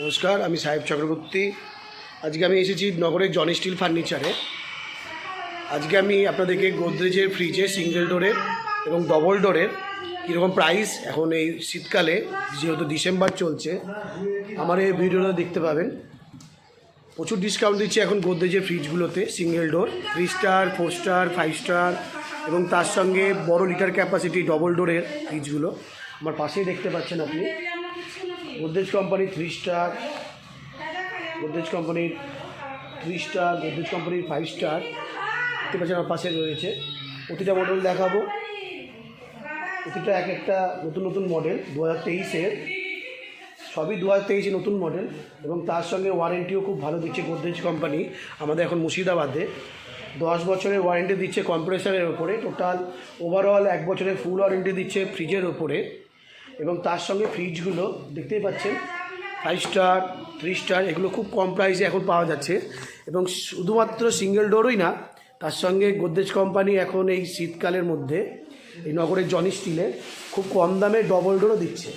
নমস্কার, আমি সাহেব চক্রবর্তী। আজকে আমি এসেছি নগরের জন স্টিল ফার্নিচারে। আজকে আমি আপনাদেরকে গোদরেজের ফ্রিজে, সিঙ্গেল ডোরের এবং ডবল ডোরের কীরকম প্রাইস এখন এই শীতকালে, যেহেতু ডিসেম্বর চলছে, আমার এই ভিডিওটা দেখতে পাবেন। প্রচুর ডিসকাউন্ট দিচ্ছে এখন গোদরেজের ফ্রিজগুলোতে, single door three star four star five star এবং তার সঙ্গে বড় লিটার ক্যাপাসিটি ডবল ডোরের ফ্রিজগুলো আমার পাশেই দেখতে পাচ্ছেন আপনি। গোদরেজ কোম্পানির থ্রি স্টার গোদরেজ কোম্পানির থ্রি স্টার গোদরেজ কোম্পানির ফাইভ স্টার দেখতে পাচ্ছেন আমার পাশে রয়েছে। প্রতিটা মডেল দেখাবো। প্রতিটা এক একটা নতুন নতুন মডেল দু হাজার তেইশের। সবই দু হাজার তেইশে নতুন মডেল এবং তার সঙ্গে ওয়ারেন্টিও খুব ভালো দিচ্ছে গোদরেজ কোম্পানি, আমাদের এখন মুর্শিদাবাদে। দশ বছরের ওয়ারেন্টি দিচ্ছে কম্প্রেসারের ওপরে টোটাল ওভারঅল এক বছরের ফুল ওয়ারেন্টি দিচ্ছে ফ্রিজের ওপরে। এবং তার সঙ্গে ফ্রিজগুলো দেখতেই পাচ্ছেন ফাইভ স্টার থ্রি স্টার এগুলো খুব কম প্রাইসে এখন পাওয়া যাচ্ছে। এবং শুধুমাত্র সিঙ্গেল ডোরই না, তার সঙ্গে গোদরেজ কোম্পানি এখন এই শীতকালের মধ্যে, এই নগরের জনি স্টিলে খুব কম দামে ডবল ডোরও দিচ্ছে।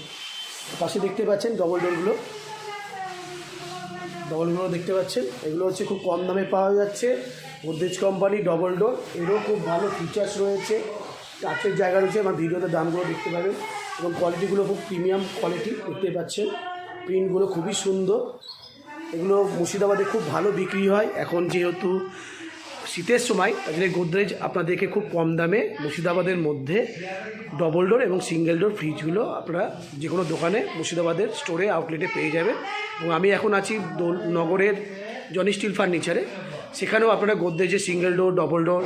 পাশে দেখতে পাচ্ছেন ডবল ডোরগুলো ডবলগুলো দেখতে পাচ্ছেন। এগুলো হচ্ছে খুব কম দামে পাওয়া যাচ্ছে। গোদরেজ কোম্পানি ডবল ডোর এরও খুব ভালো ফিচার্স রয়েছে। কাছের জায়গা রয়েছে, আমার ভিডিওতে দামগুলো দেখতে পাবেন। এবং কোয়ালিটিগুলো খুব প্রিমিয়াম কোয়ালিটি দেখতে পাচ্ছেন। প্রিন্টগুলো খুবই সুন্দর। এগুলো মুর্শিদাবাদে খুব ভালো বিক্রি হয়। এখন যেহেতু শীতের সময় জন্য গোদরেজ আপনাদেরকে খুব কম দামে মুর্শিদাবাদের মধ্যে ডবল ডোর এবং সিঙ্গেল ডোর ফ্রিজগুলো আপনারা যে কোনো দোকানে মুর্শিদাবাদের স্টোরে আউটলেটে পেয়ে যাবেন। এবং আমি এখন আছি নগরের জনি স্টিল ফার্নিচারে সেখানেও আপনারা গোদরেজের single door double door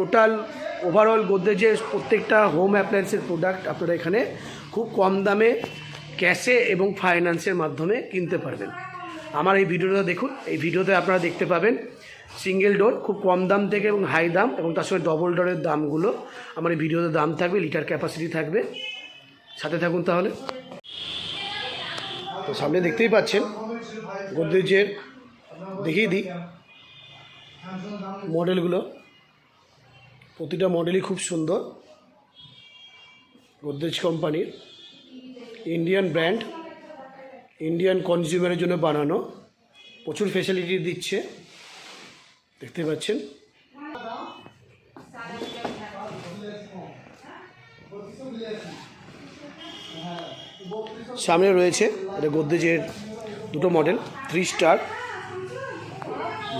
total overall গোদরেজের প্রত্যেকটা হোম অ্যাপ্লায়েন্সের প্রোডাক্ট আপনারা এখানে খুব কম দামে ক্যাশে এবং ফাইন্যান্সের মাধ্যমে কিনতে পারবেন। আমার এই ভিডিওটা দেখুন, এই ভিডিওতে আপনারা দেখতে পাবেন সিঙ্গেল ডোর খুব কম দাম থেকে এবং হাই দাম এবং তার সঙ্গে ডবল ডোরের দামগুলো। আমার এই ভিডিওতে দাম থাকবে লিটার ক্যাপাসিটি থাকবে। সাথে থাকুন তাহলে। তো সামনে দেখতেই পাচ্ছেন, গোদরেজের, দেখিয়ে দিই মডেলগুলো প্রতিটা মডেলই খুব সুন্দর। গোদরেজ কোম্পানির ইন্ডিয়ান ব্র্যান্ড ইন্ডিয়ান কনজিউমারের জন্য বানানো। প্রচুর ফেসিলিটি দিচ্ছে। দেখতে পাচ্ছেন? সামনে রয়েছে এটা গোদরেজের দুটো model three star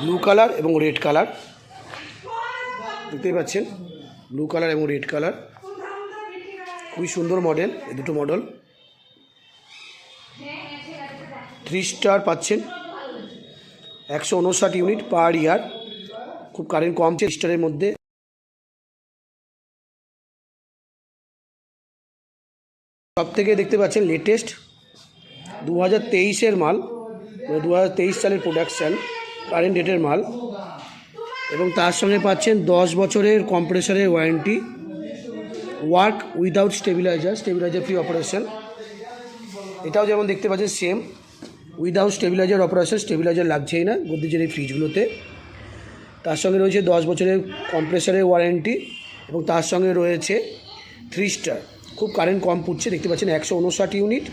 blue colour এবং রেড কালার দেখতেই পাচ্ছেন ব্লু কালার এবং রেড কালার খুবই সুন্দর মডেল এই দুটো মডেল থ্রি স্টার পাচ্ছেন। একশো উনষাট ইউনিট পার ইয়ার খুব কারেন্ট কম স্টারের মধ্যে। সব থেকে দেখতে পাচ্ছেন লেটেস্ট দু হাজার তেইশের মাল দু হাজার তেইশ সালের প্রোডাকশান কারেন্ট ডেটের মাল। এবং তার সঙ্গে পাচ্ছেন দশ বছরের কম্প্রেসারের warranty, work without stabiliser stabiliser free operation. এটাও যেমন দেখতে পাচ্ছেন, same. Without stabiliser operation, stabiliser লাগছেই না গোদরেজের এই ফ্রিজগুলোতে। তার সঙ্গে রয়েছে দশ বছরের কম্প্রেসারের ওয়ারেন্টি এবং তার সঙ্গে রয়েছে থ্রি স্টার। খুব কারেন্ট কম পুড়ছে দেখতে পাচ্ছেন একশো উনষাট ইউনিট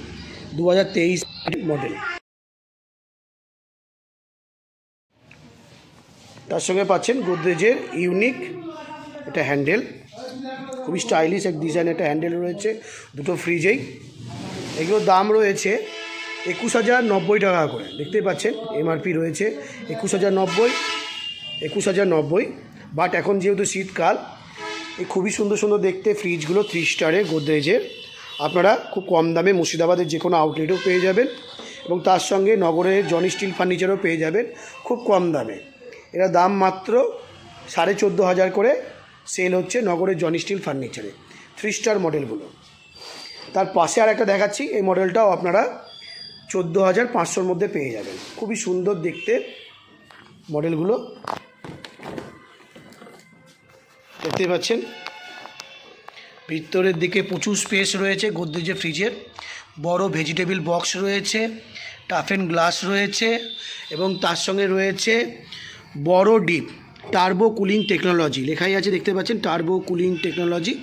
দু হাজার তেইশ মডেল। তার সঙ্গে পাচ্ছেন গোদরেজের ইউনিক এটা হ্যান্ডেল। খুবই স্টাইলিশ এক ডিজাইন একটা হ্যান্ডেল রয়েছে, দুটো ফ্রিজেই। এগুলোর দাম রয়েছে একুশ হাজার নব্বই টাকা করে। দেখতেই পাচ্ছেন এমআরপি রয়েছে একুশ হাজার নব্বই, একুশ হাজার নব্বই। বাট এখন যেহেতু শীতকাল, এই খুবই সুন্দর সুন্দর দেখতে ফ্রিজগুলো থ্রি স্টারে গোদরেজের। আপনারা খুব কম দামে মুর্শিদাবাদের যে কোনো আউটলেটও পেয়ে যাবেন এবং তার সঙ্গে নগরের জনি স্টিল ফার্নিচারও পেয়ে যাবেন খুব কম দামে। এরা দাম মাত্র সাড়ে চোদ্দ হাজার করে সেল হচ্ছে নগরের জনি স্টিল ফার্নিচারে থ্রি স্টার মডেলগুলো তার পাশে আর একটা দেখাচ্ছি, এই মডেলটাও আপনারা চোদ্দ হাজার পাঁচশোর মধ্যে পেয়ে যাবেন। খুবই সুন্দর দেখতে মডেলগুলো দেখতে পাচ্ছেন, ভিতরের দিকে প্রচুর স্পেস রয়েছে গোদরেজের ফ্রিজের বড় ভেজিটেবিল বক্স রয়েছে টাফেন গ্লাস রয়েছে, এবং তার সঙ্গে রয়েছে বড় ডিপ টার্বো কুলিং টেকনোলজি লেখাই আছে দেখতে পাচ্ছেন টার্বো কুলিং টেকনোলজি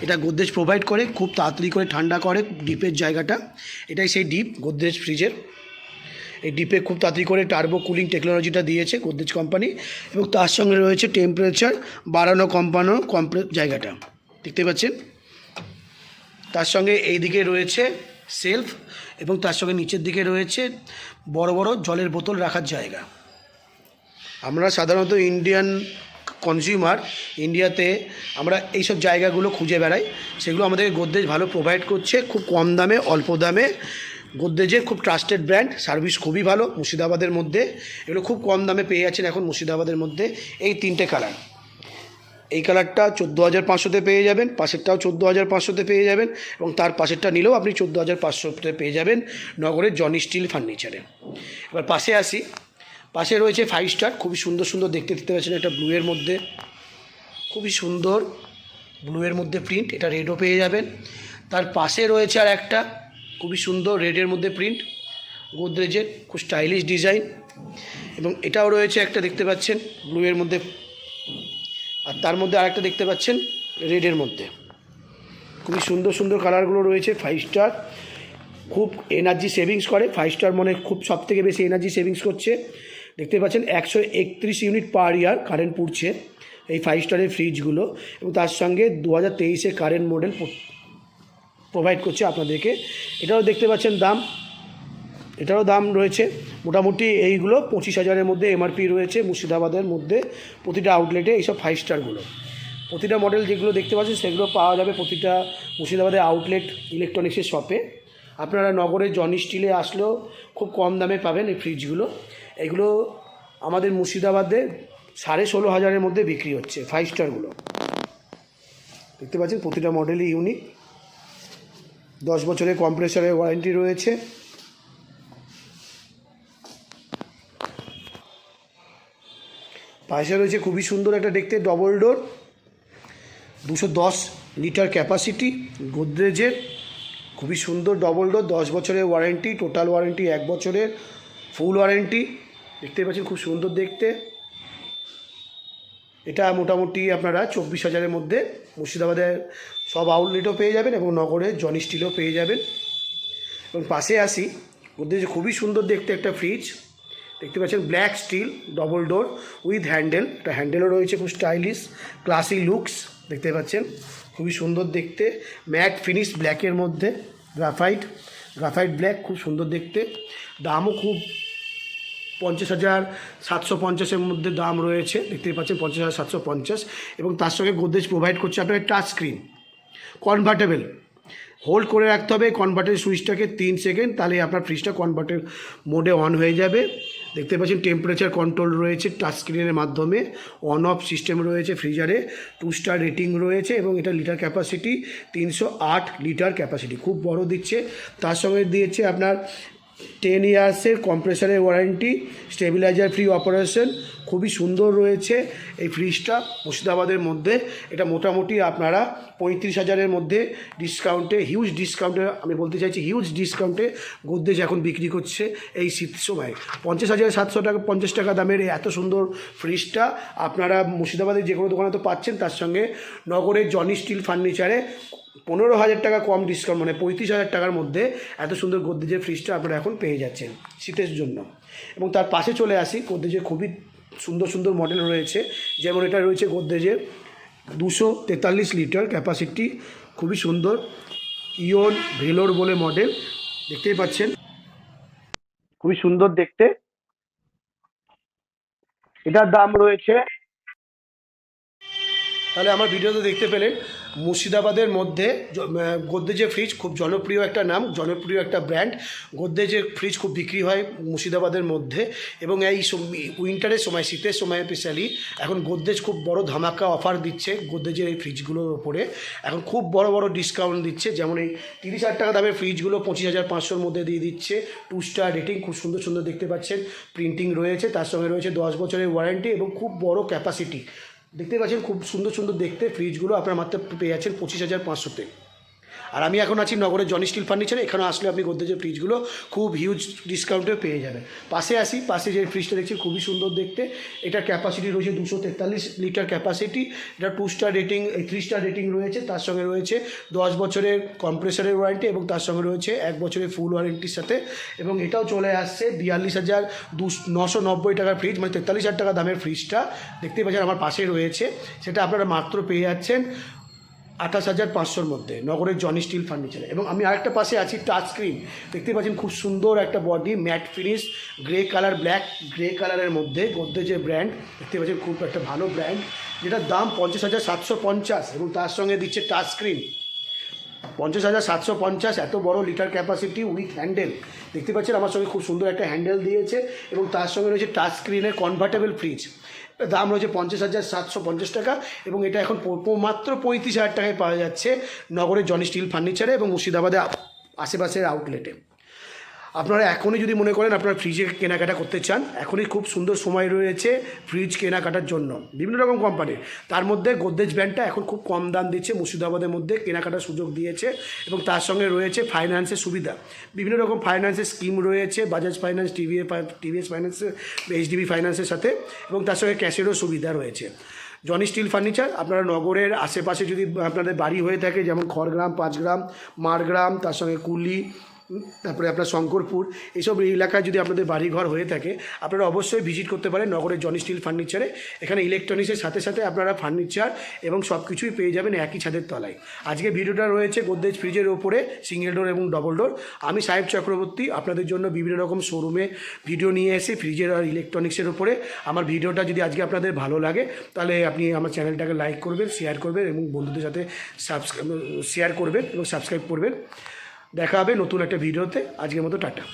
এটা গোদরেজ প্রোভাইড করে, খুব তাড়াতাড়ি করে ঠান্ডা করে ডিপের জায়গাটা, এটাই সেই ডিপ গোদরেজ ফ্রিজের এই ডিপে খুব তাড়াতাড়ি করে টার্বো কুলিং টেকনোলজিটা দিয়েছে গোদরেজ কোম্পানি এবং তার সঙ্গে রয়েছে টেম্পারেচার বাড়ানো কম্পানো কম্প্রে জায়গাটা। দেখতে পাচ্ছেন? তার সঙ্গে এই দিকে রয়েছে সেলফ এবং তার সঙ্গে নিচের দিকে রয়েছে বড় বড় জলের বোতল রাখার জায়গা। আমরা সাধারণত ইন্ডিয়ান কনজিউমার ইন্ডিয়াতে আমরা এইসব জায়গাগুলো খুঁজে বেড়াই। সেগুলো আমাদের গোদরেজ ভালো প্রোভাইড করছে, খুব কম দামে, অল্প দামে। গোদরেজের খুব ট্রাস্টেড ব্র্যান্ড সার্ভিস খুবই ভালো মুর্শিদাবাদের মধ্যে। এগুলো খুব কম দামে পেয়ে যাচ্ছেন এখন মুর্শিদাবাদের মধ্যে এই তিনটে কালার এই কালারটা চোদ্দ হাজার পাঁচশোতে পেয়ে যাবেন, পাশেরটাও চোদ্দ হাজার পাঁচশোতে পেয়ে যাবেন এবং তার পাশেরটা নিলেও আপনি চোদ্দ হাজার পাঁচশোতে পেয়ে যাবেন নগরের জনি স্টিল ফার্নিচারে এবার পাশে আসি। পাশে রয়েছে ফাইভ স্টার খুবই সুন্দর সুন্দর দেখতে দেখতে পাচ্ছেন একটা ব্লুয়ের মধ্যে। খুবই সুন্দর ব্লুয়ের মধ্যে প্রিন্ট এটা রেডও পেয়ে যাবেন। তার পাশে রয়েছে আর একটা খুবই সুন্দর রেডের মধ্যে প্রিন্ট গোদরেজের খুব স্টাইলিশ ডিজাইন এবং এটাও রয়েছে একটা দেখতে পাচ্ছেন ব্লুয়ের মধ্যে। আর তার মধ্যে আরেকটা দেখতে পাচ্ছেন রেডের মধ্যে। খুবই সুন্দর সুন্দর কালারগুলো রয়েছে ফাইভ স্টার খুব এনার্জি সেভিংস করে ফাইভ স্টার মনে খুব সব থেকে বেশি এনার্জি সেভিংস করছে। দেখতে পাচ্ছেন, একশো একত্রিশ ইউনিট পার ইয়ার কারেন্ট পুড়ছে এই ফাইভ স্টারের ফ্রিজগুলো এবং তার সঙ্গে দু হাজার তেইশে কারেন্ট মডেল প্রোভাইড করছে আপনাদেরকে। এটাও দেখতে পাচ্ছেন দাম। এটারও দাম রয়েছে মোটামুটি এইগুলো পঁচিশ হাজারের মধ্যে এমআরপি রয়েছে মুর্শিদাবাদের মধ্যে প্রতিটা আউটলেটে এইসব ফাইভ স্টারগুলো প্রতিটা মডেল যেগুলো দেখতে পাচ্ছেন সেগুলো পাওয়া যাবে প্রতিটা মুর্শিদাবাদের আউটলেট ইলেকট্রনিক্সের শপে আপনারা নগরে জনি স্টিলে আসলেও খুব কম দামে পাবেন এই ফ্রিজগুলো এগুলো আমাদের মুর্শিদাবাদে সাড়ে ষোলো হাজারের মধ্যে বিক্রি হচ্ছে ফাইভ স্টারগুলো দেখতে পাচ্ছেন, প্রতিটা মডেলই ইউনিক দশ বছরের কম্প্রেসারের ওয়ারেন্টি রয়েছে। পাশে রয়েছে খুবই সুন্দর একটা দেখতে ডবল ডোর দুশো দশ লিটার ক্যাপাসিটি গোদরেজের। খুবই সুন্দর ডবল ডোর দশ বছরের ওয়ারেন্টি টোটাল ওয়ারেন্টি এক বছরের ফুল ওয়ারেন্টি দেখতে পাচ্ছেন, খুব সুন্দর দেখতে। এটা মোটামুটি আপনারা চব্বিশ হাজারের মধ্যে মুর্শিদাবাদের সব আউটলেটও পেয়ে যাবেন এবং নগরে জনি স্টিলও পেয়ে যাবেন। এবং পাশে আসি গোদরেজ খুবই সুন্দর দেখতে একটা ফ্রিজ দেখতে পাচ্ছেন black steel double door with handle একটা হ্যান্ডেলও রয়েছে খুব স্টাইলিশ ক্লাসি লুকস দেখতে পাচ্ছেন। খুবই সুন্দর দেখতে ম্যাট ফিনিশ ব্ল্যাকের মধ্যে গ্রাফাইট গ্রাফাইট ব্ল্যাক খুব সুন্দর দেখতে। দামও খুব পঞ্চাশ হাজার সাতশো পঞ্চাশের মধ্যে দাম রয়েছে। দেখতেই পাচ্ছেন, পঞ্চাশ হাজার সাতশো পঞ্চাশ। এবং তার সঙ্গে গোদরেজ প্রোভাইড করছে আপনার টাচ স্ক্রিন কনভার্টেবল হোল্ড করে রাখতে হবে কনভার্টের সুইচটাকে তিন সেকেন্ড তাহলে আপনার ফ্রিজটা কনভার্টের মোডে অন হয়ে যাবে। দেখতে পাচ্ছেন টেম্পারেচার কন্ট্রোল রয়েছে টাচ স্ক্রিনের মাধ্যমে অন অফ সিস্টেম রয়েছে ফ্রিজারে টু স্টার রেটিং রয়েছে এবং এটা লিটার ক্যাপাসিটি তিনশো আট লিটার ক্যাপাসিটি খুব বড় দিচ্ছে, তার সঙ্গে দিয়েছে আপনার টেন ইয়ার্সের কম্প্রেসারের ওয়ারেন্টি স্টেবিলাইজার ফ্রি অপারেশন খুবই সুন্দর রয়েছে এই ফ্রিজটা মুর্শিদাবাদের মধ্যে। এটা মোটামুটি আপনারা পঁয়ত্রিশ হাজারের মধ্যে ডিসকাউন্টে হিউজ ডিসকাউন্টে আমি বলতে চাইছি হিউজ ডিসকাউন্টে গোদরেজ এখন বিক্রি করছে এই শীত সময়। পঞ্চাশ হাজার সাতশো টাকা, পঞ্চাশ টাকা দামের এই এত সুন্দর ফ্রিজটা আপনারা মুর্শিদাবাদের যে কোনো দোকানে তো পাচ্ছেন, তার সঙ্গে নগরের জনি স্টিল ফার্নিচারে পনেরো হাজার টাকা কম ডিসকাউন্ট মানে পঁয়ত্রিশ হাজার টাকার মধ্যে এত সুন্দর গোদরেজের ফ্রিজটা আপনারা এখন পেয়ে যাচ্ছেন শীতের জন্য। এবং তার পাশে চলে আসি গোদরেজের খুবই সুন্দর সুন্দর মডেল রয়েছে। যেমন এটা রয়েছে গোদরেজের দুশো তেতাল্লিশ লিটার ক্যাপাসিটি খুবই সুন্দর ইয়ন ভেলোর বলে মডেল দেখতেই পাচ্ছেন। খুবই সুন্দর দেখতে। এটার দাম রয়েছে তাহলে আমার ভিডিওতে দেখতে পেলেন মুর্শিদাবাদের মধ্যে গোদরেজের ফ্রিজ খুব জনপ্রিয় একটা নাম, জনপ্রিয় একটা ব্র্যান্ড গোদরেজের ফ্রিজ খুব বিক্রি হয় মুর্শিদাবাদের মধ্যে এবং এই উইন্টারের সময়, শীতের সময় স্পেশালি এখন গোদরেজ খুব বড় ধামাকা অফার দিচ্ছে গোদরেজের এই ফ্রিজগুলোর ওপরে এখন খুব বড় বড় ডিসকাউন্ট দিচ্ছে। যেমন এই তিরিশ হাজার টাকা দামের ফ্রিজগুলো পঁচিশ হাজার পাঁচশোর মধ্যে দিয়ে দিচ্ছে। টু স্টার রেটিং খুব সুন্দর সুন্দর দেখতে পাচ্ছেন। প্রিন্টিং রয়েছে, তার সঙ্গে রয়েছে দশ বছরের ওয়ারেন্টি এবং খুব বড় ক্যাপাসিটি দেখতে পাচ্ছেন খুব সুন্দর সুন্দর দেখতে ফ্রিজগুলো আপনার মাত্র পেয়ে যাচ্ছেন পঁচিশ হাজার পাঁচশোতে। আর আমি এখন আছি নগরের জন স্টিল ফার্নিচারে এখানে আসলে আপনি গোদরেজের ফ্রিজগুলো খুব হিউজ ডিসকাউন্টে পেয়ে যাবেন। পাশে আসি, পাশে যে ফ্রিজটা দেখছি খুবই সুন্দর দেখতে। এটার ক্যাপাসিটি রয়েছে দুশো তেতাল্লিশ লিটার ক্যাপাসিটি এটা two star rating three star rating রয়েছে। তার সঙ্গে রয়েছে দশ বছরের কম্প্রেসারের ওয়ারেন্টি এবং তার সঙ্গে রয়েছে এক বছরের ফুল ওয়ারেন্টির সাথে। এবং এটাও চলে আসছে বিয়াল্লিশ হাজার নশো নব্বই টাকার ফ্রিজ মানে তেতাল্লিশ হাজার টাকা দামের ফ্রিজটা দেখতেই পাচ্ছেন আমার পাশে রয়েছে। সেটা আপনারা মাত্র পেয়ে যাচ্ছেন। আঠাশ হাজার পাঁচশোর মধ্যে, নগরের জনি স্টিল ফার্নিচারে এবং আমি আরেকটা পাশে আছি টাচ স্ক্রিন দেখতে পাচ্ছেন খুব সুন্দর একটা body matte finish grey colour black grey কালারের মধ্যে গোদরেজের ব্র্যান্ড দেখতে পাচ্ছেন খুব একটা ভালো ব্র্যান্ড যেটার দাম পঞ্চাশ হাজার সাতশো পঞ্চাশ এবং তার সঙ্গে দিচ্ছে টাচ স্ক্রিন পঞ্চাশ হাজার সাতশো পঞ্চাশ, এত বড় লিটার ক্যাপাসিটি উইথ হ্যান্ডেল দেখতে পাচ্ছেন আমার সঙ্গে খুব সুন্দর একটা হ্যান্ডেল দিয়েছে এবং তার সঙ্গে রয়েছে টাচ স্ক্রিনের কনভার্টেবল ফ্রিজ দাম রয়েছে পঞ্চাশ হাজার সাতশো পঞ্চাশ টাকা এবং এটা এখন মাত্র পঁয়ত্রিশ হাজার টাকায় পাওয়া যাচ্ছে নগরের জনি স্টিল ফার্নিচারে এবং মুর্শিদাবাদে আশেপাশের আউটলেটে আপনারা এখনই যদি মনে করেন আপনারা ফ্রিজে কেনাকাটা করতে চান, এখনই খুব সুন্দর সময় রয়েছে ফ্রিজ কেনাকাটার জন্য। বিভিন্ন রকম কোম্পানির তার মধ্যে গোদরেজ ব্র্যান্ডটা এখন খুব কম দাম দিচ্ছে, মুর্শিদাবাদের মধ্যে কেনাকাটার সুযোগ দিয়েছে এবং তার সঙ্গে রয়েছে ফাইন্যান্সের সুবিধা। বিভিন্ন রকম ফাইন্যান্সের স্কিম রয়েছে বাজাজ ফাইন্যান্স টিভি টিভিএস ফাইন্যান্সের এইচডিবি ফাইন্যান্সের সাথে এবং তার সঙ্গে ক্যাশেরও সুবিধা রয়েছে। জনি স্টিল ফার্নিচার আপনারা নগরের আশেপাশে যদি আপনাদের বাড়ি হয়ে থাকে, যেমন খড়গ্রাম, পাঁচগ্রাম মারগ্রাম তার সঙ্গে কুলি তারপরে আপনার শঙ্করপুর, এইসব এলাকায় যদি আপনাদের বাড়িঘর হয়ে থাকে, আপনারা অবশ্যই ভিজিট করতে পারেন নগরের জনি স্টিল ফার্নিচারে এখানে ইলেকট্রনিক্সের সাথে সাথে আপনারা ফার্নিচার এবং সব কিছুই পেয়ে যাবেন একই ছাদের তলায়। আজকে ভিডিওটা রয়েছে গোদরেজ ফ্রিজের ওপরে সিঙ্গেল ডোর এবং ডবল ডোর আমি সাহেব চক্রবর্তী, আপনাদের জন্য বিভিন্ন রকম শোরুমে ভিডিও নিয়ে এসে ফ্রিজের আর ইলেকট্রনিক্সের ওপরে। আমার ভিডিওটা যদি আজকে আপনাদের ভালো লাগে, তাহলে আপনি আমার চ্যানেলটাকে লাইক করবেন শেয়ার করবেন এবং বন্ধুদের সাথে সাবস্ক্রাইব শেয়ার করবেন এবং সাবস্ক্রাইব করবেন। দেখা হবে নতুন একটা ভিডিওতে। আজকের মতো টাটা।